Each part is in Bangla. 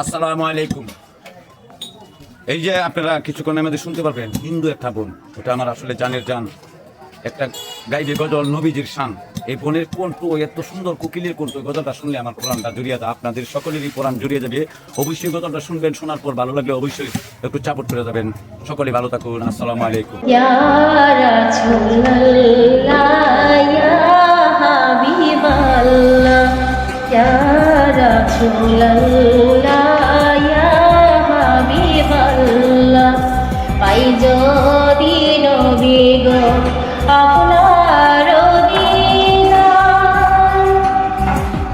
আসসালামু আলাইকুম। এই যে আপনারা কিছুক্ষণ আমাদের শুনতে পারবেন, হিন্দু একটা বোন। ওটা আমার আসলে জানের জান। একটা গাইবে গজল, নবীজির শান। এই বোনের কণ্ঠ এত সুন্দর, কোকিলের এই গজলটা শুনলে আমার কোরআনটা জড়িয়ে যায় আপনাদের সকলেরই কোরআন জড়িয়ে যাবে। অবশ্যই গজলটা শুনবেন, শোনার পর ভালো লাগলে অবশ্যই একটু চাপট করে যাবেন। সকলে ভালো থাকুন। আসসালামু আলাইকুম। আপনার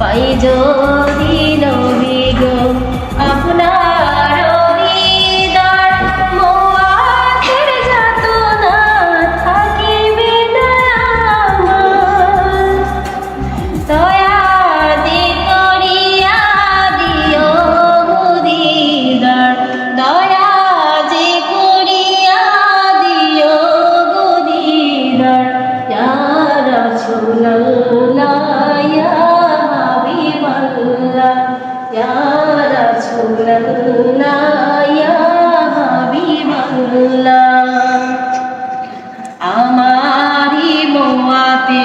পাই যদি নবী গো আপনার। দয়া আমারি মোয়াতে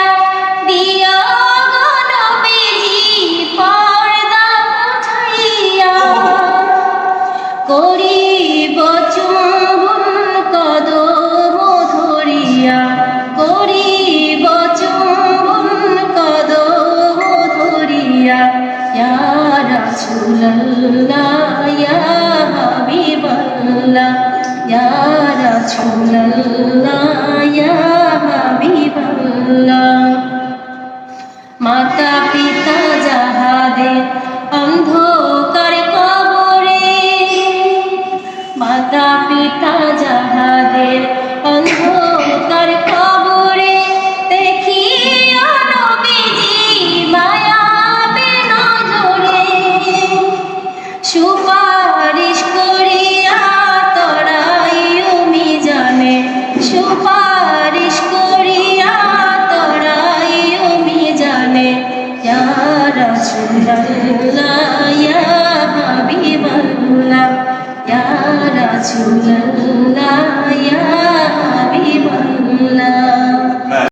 ধরিয়া করিব চুম্বন কদম ধরিয়া ইয়া রাসূলুল্লাহ ইয়া হাবিবাল্লাহ ইয়া রাসূলুল্লাহ ইয়া হাবিবাল্লাহ। মাতা পিতা যাহাদের অন্ধকার কবরে মাতা পিতা যাহাদের অন্ধকার সুপারিশ করিয়া তরাইও মিজানে। ইয়া রাসূলুল্লাহ ইয়া